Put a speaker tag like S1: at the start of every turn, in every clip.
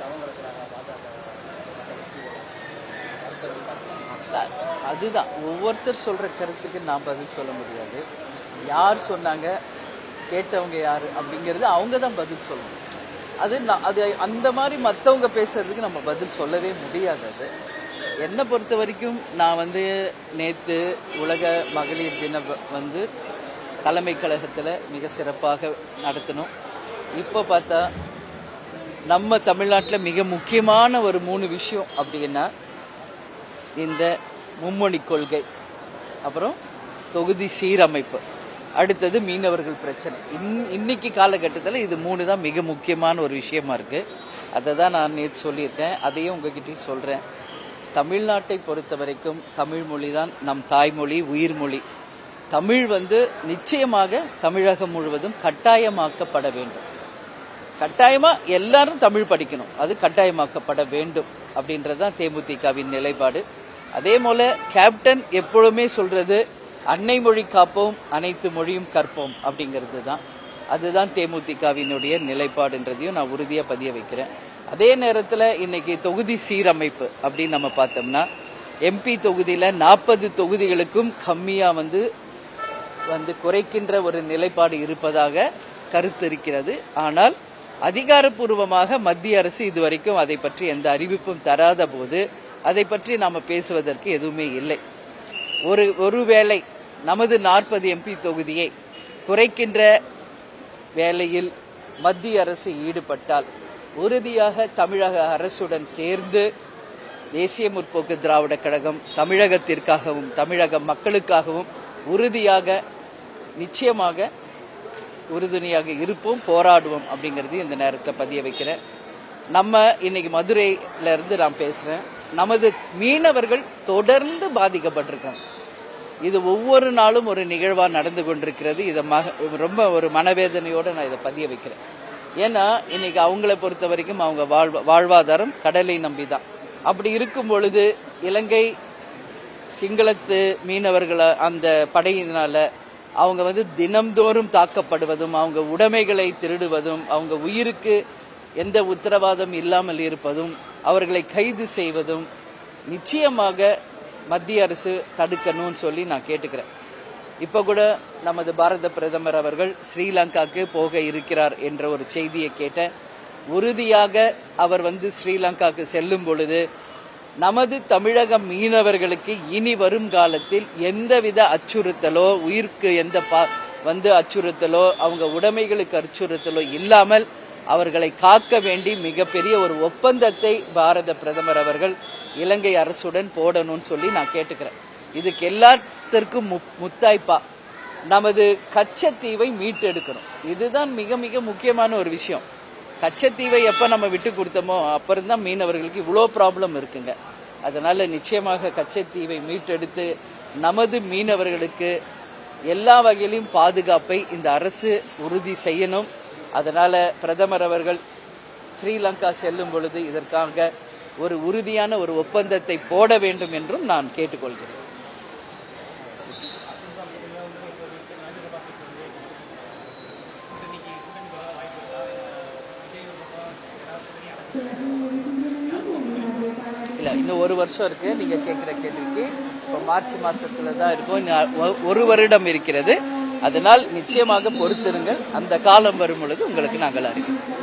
S1: தவம் பாஜக.
S2: அதுதான். ஒவ்வொருத்தர் சொல்ற கருத்துக்கு நான் பதில் சொல்ல முடியாது. யார் சொன்னாங்க கேட்டவங்க யாரு அப்படிங்கிறது அவங்க தான் பதில் சொல்லணும். அது நான் அது அந்த மாதிரி மற்றவங்க பேசுறதுக்கு நம்ம பதில் சொல்லவே முடியாது அது. என்னை பொறுத்த வரைக்கும் நான் வந்து நேற்று உலக மகளிர் தினம் வந்து தலைமை கழகத்தில் மிக சிறப்பாக நடத்தணும். இப்போ பார்த்தா நம்ம தமிழ்நாட்டில் மிக முக்கியமான ஒரு மூணு விஷயம் அப்படின்னா இந்த மும்மொழி கொள்கை அப்புறம் தொகுதி சீரமைப்பு. அடுத்தது மீனவர்கள் பிரச்சனை. இன் இன்னைக்கு காலகட்டத்தில் இது மூணு தான் மிக முக்கியமான ஒரு விஷயமா இருக்கு. அதை தான் நான் நேற்று சொல்லியிருக்கேன். அதையும் உங்ககிட்டயும் சொல்கிறேன் தமிழ்நாட்டை பொறுத்த வரைக்கும் தமிழ் மொழி தான் நம் தாய்மொழி உயிர்மொழி. தமிழ் வந்து நிச்சயமாக தமிழகம் முழுவதும் கட்டாயமாக்கப்பட வேண்டும். கட்டாயமா எல்லாரும் தமிழ் படிக்கணும். அது கட்டாயமாக்கப்பட வேண்டும் அப்படின்றது தான் தேமுதிகவின் நிலைப்பாடு. அதே போல கேப்டன் எப்பொழுதுமே சொல்றது அன்னை மொழி காப்போம் அனைத்து மொழியும் கற்போம் அப்படிங்கிறது தான் அதுதான் தேமுதிகவினுடைய நிலைப்பாடுன்றதையும் நான் உறுதியா பதிய வைக்கிறேன். அதே நேரத்தில் இன்னைக்கு தொகுதி சீரமைப்பு அப்படின்னு நம்ம பார்த்தோம்னா எம்பி தொகுதியில நாற்பது தொகுதிகளுக்கும் கம்மியா வந்து வந்து குறைக்கின்ற ஒரு நிலைப்பாடு இருப்பதாக கருத்து இருக்கிறது. ஆனால் அதிகாரப்பூர்வமாக மத்திய அரசு இதுவரைக்கும் அதை பற்றி எந்த அறிவிப்பும் தராத போது அதை பற்றி நாம பேசுவதற்கு எதுவுமே இல்லை. ஒரு ஒருவேளை நமது நாற்பது எம்பி தொகுதியை குறைக்கின்ற வேலையில் மத்திய அரசு ஈடுபட்டால் உறுதியாக தமிழக அரசுடன் சேர்ந்து தேசிய முற்போக்கு திராவிட கழகம் தமிழகத்திற்காகவும் தமிழக மக்களுக்காகவும் உறுதியாக நிச்சயமாக உறுதுணையாக இருப்போம் போராடுவோம் அப்படிங்கிறது இந்த நேரத்தில் பதிய வைக்கிறேன். நம்ம இன்னைக்கு மதுரையில இருந்து நான் பேசுறேன். நமது மீனவர்கள் தொடர்ந்து பாதிக்கப்பட்டிருக்காங்க. இது ஒவ்வொரு நாளும் ஒரு நிகழ்வா நடந்து கொண்டிருக்கிறது. இதை மக ரொம்ப ஒரு மனவேதனையோட நான் இதை பதிய வைக்கிறேன். ஏன்னா இன்னைக்கு அவங்கள பொறுத்த வரைக்கும் அவங்க வாழ்வ வாழ்வாதாரம் கடலை நம்பி தான் அப்படி இருக்கும் பொழுது இலங்கை சிங்களத்து மீனவர்களை அந்த படையினால அவங்க வந்து தினம்தோறும் தாக்கப்படுவதும் அவங்க உடைமைகளை திருடுவதும் அவங்க உயிருக்கு எந்த உத்தரவாதம் இல்லாமல் இருப்பதும் அவர்களை கைது செய்வதும் நிச்சயமாக மத்திய அரசு தடுக்கணும்னு சொல்லி நான் கேட்டுக்கிறேன். இப்ப கூட நமது பாரத பிரதமர் அவர்கள் ஸ்ரீலங்காக்கு போக இருக்கிறார் என்ற ஒரு செய்தியை கேட்ட உறுதியாக அவர் வந்து ஸ்ரீலங்காக்கு செல்லும் பொழுது நமது தமிழக மீனவர்களுக்கு இனி வரும் காலத்தில் எந்தவித அச்சுறுத்தலோ உயிருக்கு எந்த பா- வந்து அச்சுறுத்தலோ அவங்க உடைமைகளுக்கு அச்சுறுத்தலோ இல்லாமல் அவர்களை காக்க வேண்டி மிகப்பெரிய ஒரு ஒப்பந்தத்தை பாரத பிரதமர் அவர்கள் இலங்கை அரசுடன் போடணும்னு சொல்லி நான் கேட்டுக்கிறேன். இதுக்கு எல்லாத்திற்கும் மு- முத்தாய்ப்பா. நமது கச்சத்தீவை மீட்டெடுக்கணும். இதுதான் மிக மிக முக்கியமான ஒரு விஷயம். கச்சத்தீவை எப்ப நம்ம விட்டு கொடுத்தோமோ அப்புறம் தான் மீனவர்களுக்கு இவ்வளோ ப்ராப்ளம் இருக்குங்க. அதனால நிச்சயமாக கச்சத்தீவை மீட்டெடுத்து நமது மீனவர்களுக்கு எல்லா வகையிலும் பாதுகாப்பை இந்த அரசு உறுதி செய்யணும். அதனால பிரதமர் அவர்கள் ஸ்ரீலங்கா செல்லும் பொழுது இதற்காக ஒரு உறுதியான ஒரு ஒப்பந்தத்தை போட வேண்டும் என்றும் நான் கேட்டுக்கொள்கிறேன். இல்லை இன்னும் ஒரு வருஷம் இருக்கு. நீங்க கேட்குற கேள்விக்கு இப்போ மார்ச் மாசத்துல தான் இருக்கும். ஒரு வருடம் இருக்கிறது. அதனால் நிச்சயமாக பொறுத்திருங்கள். அந்த காலம் வரும் பொழுது உங்களுக்கு நாங்கள் அறிவிப்போம்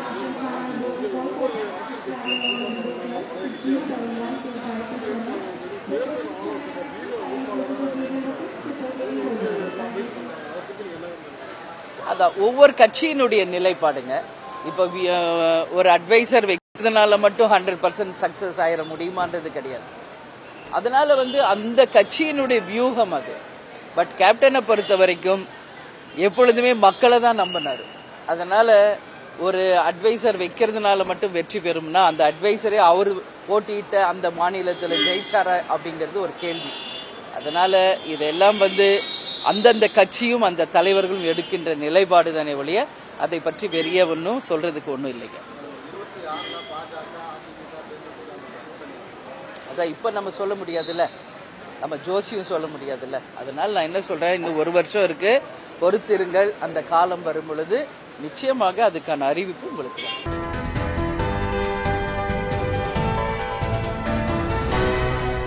S2: அதான் ஒவ்வொரு கட்சியினுடைய நிலைப்பாடுங்க. இப்போ ஒரு அட்வைசர் இருக்கிறதுனால மட்டும் ஹண்ட்ரட் பர்சன்ட் சக்சஸ் ஆயிட முடியுமான்றது கிடையாது. அதனால வந்து அந்த கட்சியினுடைய வியூகம் அது. பட் கேப்டனை பொறுத்த வரைக்கும் எப்பொழுதுமே மக்களை தான் நம்பினார். அதனால ஒரு அட்வைசர் வைக்கிறதுனால மட்டும் வெற்றி பெறும்னா அந்த அட்வைசரே அவர் போட்டியிட்ட அந்த மாநிலத்தில் ஜெயிச்சாரா அப்படிங்கிறது ஒரு கேள்வி. அதனால இதெல்லாம் வந்து அந்தந்த கட்சியும் அந்த தலைவர்களும் எடுக்கின்ற நிலைப்பாடு தானே ஒழிய அதை பற்றி பெரிய ஒன்றும் சொல்றதுக்கு ஒன்றும் இல்லைங்க. அதான் இப்ப நம்ம சொல்ல முடியாதுல்ல. நம்ம ஜோசியும் சொல்ல முடியாதுல்ல. அதனால நான் என்ன சொல்றேன்? இன்னும் ஒரு வருஷம் இருக்கு. பொறுத்திருங்கள். அந்த காலம் வரும் பொழுது நிச்சயமாக அதுக்கான அறிவிப்பு உங்களுக்கு